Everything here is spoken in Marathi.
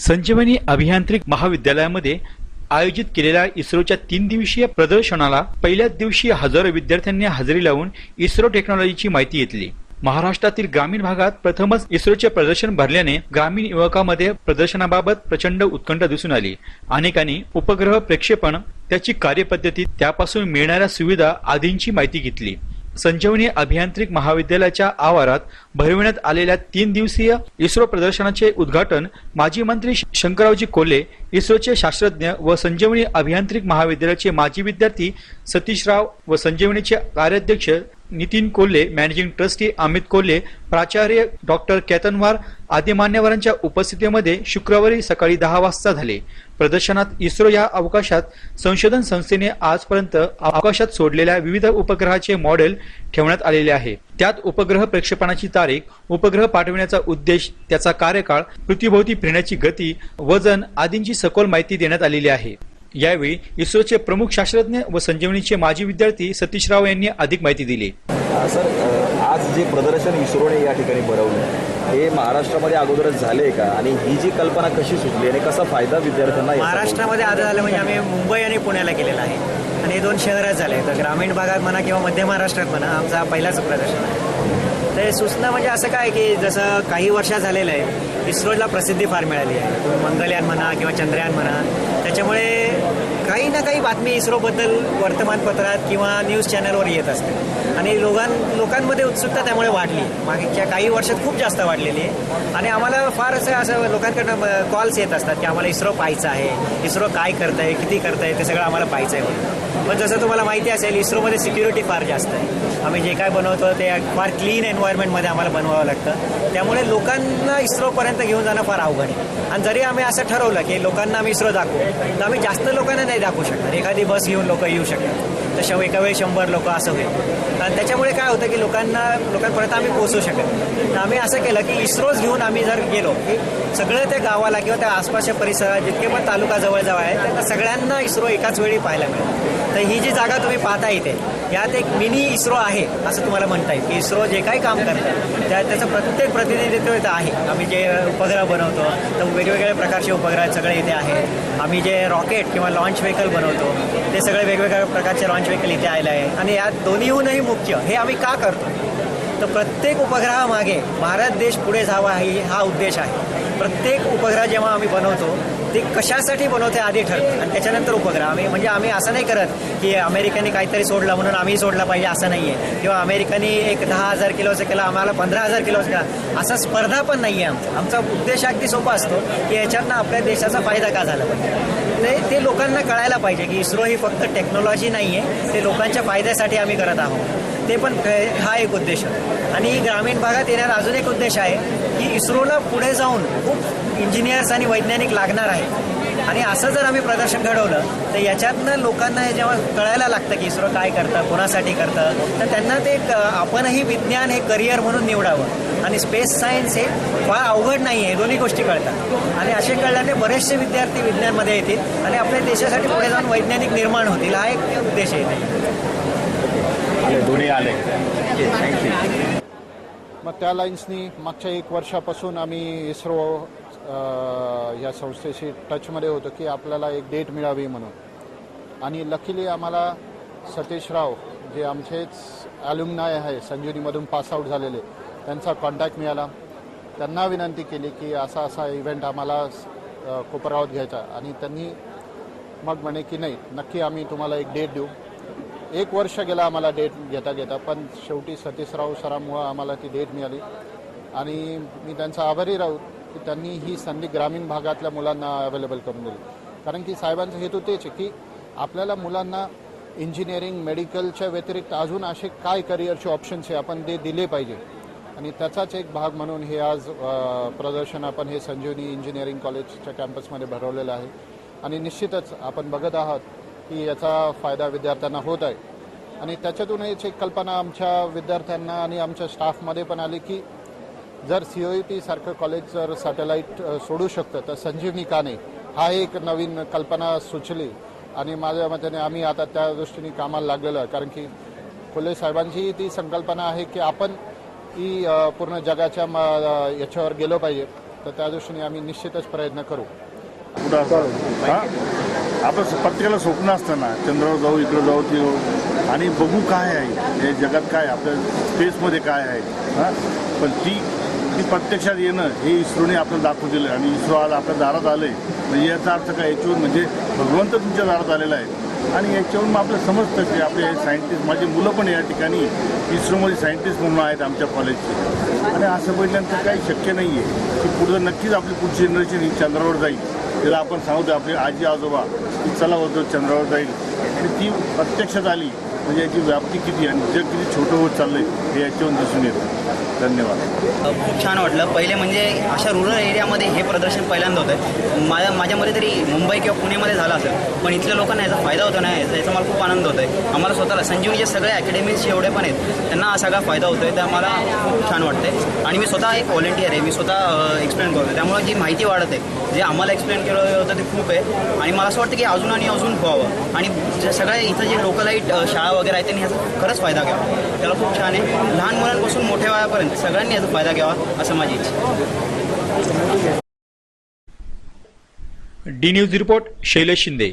संजीवनी अभियांत्रिक महाविद्यालयामध्ये आयोजित केलेल्या इस्रोच्या तीन दिवसीय प्रदर्शनाला पहिल्याच दिवशी हजारो विद्यार्थ्यांनी हजेरी लावून इस्रो टेक्नॉलॉजीची माहिती घेतली. महाराष्ट्रातील ग्रामीण भागात प्रथमच इस्रोचे प्रदर्शन भरल्याने ग्रामीण युवकांमध्ये प्रदर्शनाबाबत प्रचंड उत्कंठा दिसून आली. अनेकांनी उपग्रह प्रक्षेपण त्याची कार्यपद्धती त्यापासून मिळणाऱ्या सुविधा आदींची माहिती घेतली. संजीवनी अभियांत्रिक महाविद्यालयाच्या आवारात भरविण्यात आलेल्या तीन दिवसीय इस्रो प्रदर्शनाचे उद्घाटन माजी मंत्री श- शंकररावजी कोल्हे इस्रोचे शास्त्रज्ञ व संजीवनी अभियांत्रिक महाविद्यालयाचे माजी विद्यार्थी सतीशराव व संजीवनीचे कार्याध्यक्ष नितीन कोल्हे मॅनेजिंग ट्रस्टी अमित कोल्हे प्राचार्य डॉक्टर केतनवार आदी मान्यवरांच्या उपस्थितीमध्ये शुक्रवारी सकाळी दहा वाजता झाले. प्रदर्शनात इस्रो या अवकाशात संशोधन संस्थेने आजपर्यंत अवकाशात सोडलेल्या विविध उपग्रहाचे मॉडेल ठेवण्यात आलेले आहे. त्यात उपग्रह प्रक्षेपणाची तारीख उपग्रह पाठविण्याचा उद्देश त्याचा कार्यकाळ पृथ्वीभोवती फिरण्याची गती वजन आदींची सखोल माहिती देण्यात आलेली आहे. यावेळी इस्रोचे प्रमुख शास्त्रज्ञ व संजीवनीचे माजी विद्यार्थी सतीश राव यांनी अधिक माहिती दिली. सर आज जे प्रदर्शन इस्रोने या ठिकाणी भरवलं हे महाराष्ट्रामध्ये अगोदरच झाले का? आणि ही जी कल्पना कशी सुचली आणि कसा फायदा विद्यार्थ्यांना? महाराष्ट्रामध्ये आधी झालं म्हणजे आम्ही मुंबई आणि पुण्याला केलेलं आहे. आणि हे दोन शहरच झाले. तर ग्रामीण भागात म्हणा किंवा मध्य महाराष्ट्रात म्हणा आमचा हा पहिलाच प्रदर्शन आहे. तर हे सूचना म्हणजे असं काय की जसं काही वर्षात झालेलं आहे इस्रोला प्रसिद्धी फार मिळाली आहे. तुम्ही मंगलयान म्हणा किंवा चंद्रयान म्हणा. त्याच्यामुळे काही ना काही बातमी इस्रोबद्दल वर्तमानपत्रात किंवा न्यूज चॅनलवर येत असते. आणि लोकां लोकांमध्ये उत्सुकता त्यामुळे वाढली. मागच्या काही वर्षात खूप जास्त वाढलेली आहे. आणि आम्हाला फार असं असं लोकांकडनं कॉल्स येत असतात की आम्हाला इस्रो पाहायचं आहे. इस्रो काय करत आहे किती करत आहे ते सगळं आम्हाला पाहायचं आहे म्हणून. पण जसं तुम्हाला माहिती असेल इस्रोमध्ये सिक्युरिटी फार जास्त आहे. आम्ही जे काय बनवतो ते फार क्लीन एन्व्हायरमेंटमध्ये आम्हाला बनवावं लागतं. त्यामुळे लोकांना इस्रोपर्यंत घेऊन जाणं फार अवघड आहे. आणि जरी आम्ही असं ठरवलं की लोकांना आम्ही इस्रो दाखवू तर आम्ही जास्त लोकांना नाही दाखवू. शकणार. एखादी बस घेऊन लोक येऊ शकतात. तशा एका वेळी शंभर लोक असं होईल. आणि त्याच्यामुळे काय होतं की लोकांना लोकांपर्यंत आम्ही पोहोचू शकत आम्ही असं केलं की इस्रोच घेऊन आम्ही जर गेलो की सगळं त्या गावाला किंवा त्या आसपासच्या परिसरात जितके पण तालुका जवळजवळ आहे त्यांना सगळ्यांना इस्रो एकाच वेळी पाहायला मिळेल. तर ही जी जागा तुम्ही पाहता इथे यात एक मिनी इस्रो आहे असं तुम्हाला म्हणता येईल. की इस्रो जे काही काम करतं त्या त्याचं प्रत्येक प्रतिनिधित्व इथं आहे. आम्ही जे उपग्रह बनवतो तर वेगवेगळ्या प्रकारचे उपग्रह सगळे इथे आहेत. आम्ही जे रॉकेट किंवा लॉन्च व्हेकल बनवतो ते सगळे वेगवेगळ्या प्रकारचे लॉन्च व्हेकल इथे आहे. आणि यात दोन्हीहूनही मुख्य हे आम्ही का करतो? तर प्रत्येक उपग्रहामागे भारत देश पुढे जावा ही हा उद्देश आहे. प्रत्येक उपग्रह जेव्हा आम्ही बनवतो ते कशासाठी बनवते आधी ठरतं आणि त्याच्यानंतर उपग्रह. आम्ही म्हणजे आम्ही असं नाही करत की अमेरिकेने काहीतरी सोडलं म्हणून आम्ही सोडलं पाहिजे असं नाही आहे किंवा अमेरिकेने एक दहा हजार किलोचं केलं आम्हाला पंधरा हजार किलोचं केला. असा स्पर्धा पण नाही आहे आमचा. आमचा उद्देश अगदी सोपा असतो की याच्यातनं आपल्या देशाचा फायदा का झाला पाहिजे? ते ते लोकांना कळायला पाहिजे की इस्रो ही फक्त टेक्नॉलॉजी नाही आहे ते लोकांच्या फायद्यासाठी आम्ही करत आहोत. ते पण हा एक उद्देश आणि ग्रामीण भागात येणारा अजून एक उद्देश आहे की इस्रोला पुढे जाऊन खूप इंजिनियर्स आणि वैज्ञानिक लागणार आहे. आणि असं जर आम्ही प्रदर्शन घडवलं तर याच्यातनं लोकांना हे जेव्हा कळायला लागतं की इस्रो काय करतं कोणासाठी करतं तर त्यांना ते आपणही विज्ञान हे करिअर म्हणून निवडावं. आणि स्पेस सायन्स हे फार अवघड नाही आहे दोन्ही गोष्टी कळतात. आणि असे कळल्याने बरेचसे विद्यार्थी विज्ञानमध्ये येतील आणि आपल्या देशासाठी पुढे जाऊन वैज्ञानिक निर्माण होतील. हा एक उद्देश आहे. दोन्ही आले. थँक्यू मग त्या लाईन्सनी मागच्या एक वर्षापासून आम्ही इस्रो या संस्थेशी टचमध्ये होतो की आपल्याला एक डेट मिळावी म्हणून. आणि लकीली आम्हाला सतीश राव जे आमचेच ॲल्युमनाय आहे संजीवनीमधून पासआउट झालेले त्यांचा कॉन्टॅक्ट मिळाला. त्यांना विनंती केली की असा असा इव्हेंट आम्हाला कोपरावत घ्यायचा. आणि त्यांनी मग म्हणे की नाही नक्की आम्ही तुम्हाला एक डेट देऊ. एक वर्ष गेला आम्हाला डेट घेता घेता पण शेवटी सतीशराव सरामुळं आम्हाला ती डेट मिळाली. आणि मी त्यांचा आभारी राहू की त्यांनी ही संधी ग्रामीण भागातल्या मुलांना अवेलेबल करून दिली. कारण की साहेबांचा हेतू तेच आहे की आपल्याला मुलांना इंजिनिअरिंग मेडिकलच्या व्यतिरिक्त अजून असे काय करिअरचे ऑप्शन्स आहे आपण ते दिले पाहिजे. आणि त्याचाच एक भाग म्हणून हे आज प्रदर्शन आपण हे संजीवनी इंजिनिअरिंग कॉलेजच्या कॅम्पसमध्ये भरवलेलं आहे. आणि निश्चितच आपण बघत आहात की याचा फायदा विद्यार्थ्यांना होत आहे. आणि त्याच्यातूनच एक कल्पना आमच्या विद्यार्थ्यांना आणि आमच्या स्टाफमध्ये पण आली की जर सी ओ टी सारखं कॉलेज जर सॅटेलाईट सोडू शकतं तर संजीवनी काने हा एक नवीन कल्पना सुचली. आणि माझ्या मताने आम्ही आता त्या दृष्टीने कामाला लागलेलो आहे. कारण की फुले साहेबांची ती संकल्पना आहे की आपण ही पूर्ण जगाच्या याच्यावर गेलो पाहिजे. तर त्या दृष्टीने आम्ही निश्चितच प्रयत्न करू. कुठं असं हा? आपण प्रत्येकाला स्वप्न असतं ना चंद्रावर जाऊ इकडं जाऊ ते जाऊ. आणि बघू काय आहे हे जगात काय आपल्या स्पेसमध्ये काय आहे हां? पण ती ती प्रत्यक्षात येणं हे इस्रोने आपल्याला दाखवून दिलं आणि इस्रो आज आपल्या दारात आलं आहे म्हणजे याचा अर्थ काय याच्यावर म्हणजे भगवंत तुमच्या दारात आलेला आहे. आणि याच्यावरून मग आपलं समजतं की आपले सायंटिस्ट माझी मुलं पण या ठिकाणी इस्रोमध्ये सायंटिस्ट म्हणून आहेत आमच्या कॉलेजचे आणि असं बघितल्यानंतर काही शक्य नाही आहे की पुढं नक्कीच आपली पुढची जनरेशन ही चंद्रावर जाईल. तिला आपण सांगतो आपले आजी आजोबा की चला होतो चंद्रावर जाईल. आणि ती प्रत्यक्षात आली. म्हणजे याची व्याप्ती किती आणि जग किती छोटं होत चाललंय हे याच्यावर दिसून येतं. धन्यवाद. खूप छान वाटलं. पहिले म्हणजे अशा रुरल एरियामध्ये हे प्रदर्शन पहिल्यांदा होतं. माझ्या माझ्यामध्ये तरी मुंबई किंवा पुण्यामध्ये झालं असेल पण इथल्या लोकांना याचा फायदा होतो ना याचा मला खूप आनंद होतो आहे आम्हाला स्वतःला संजीवनीचे सगळे अकॅडमीज जेवढे पण आहेत. त्यांना हा सगळा फायदा होतो आहे तर मला खूप छान वाटते आणि मी स्वतः एक व्हॉलेंटियर आहे. मी स्वतः एक्सप्लेन करतो त्यामुळे जी माहिती वाढत आहे जे आम्हाला एक्सप्लेन केलं होतं ते खूप आहे. आणि मला असं वाटतं की अजून आणि अजून व्हावं. आणि जे सगळे इथं जे लोकलाईट शाळा वगैरे आहेत त्यांनी ह्याचा खरंच फायदा घ्यावा. त्याला खूप छान आहे. लहान मुलांपासून मोठ्या वयापर्यंत सगळ्यांनी याचा फायदा घ्यावा असं माझी इच्छा. D news report Shailesh Shinde.